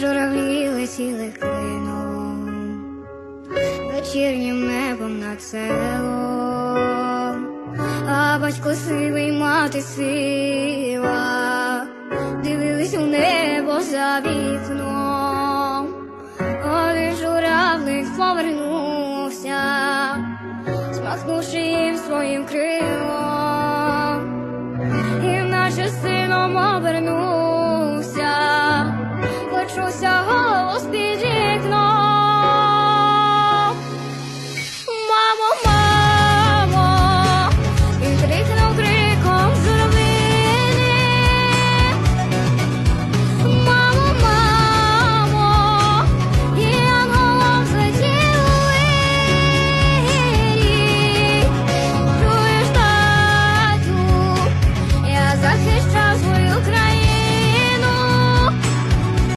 журавлі летіли клином, вечірнім небом над селом, а батько сивий мати сива, дивились у небо за вікном, один журавлик повернувся, змахнувши їм своїм крилом, і наче сином обернувся, 树下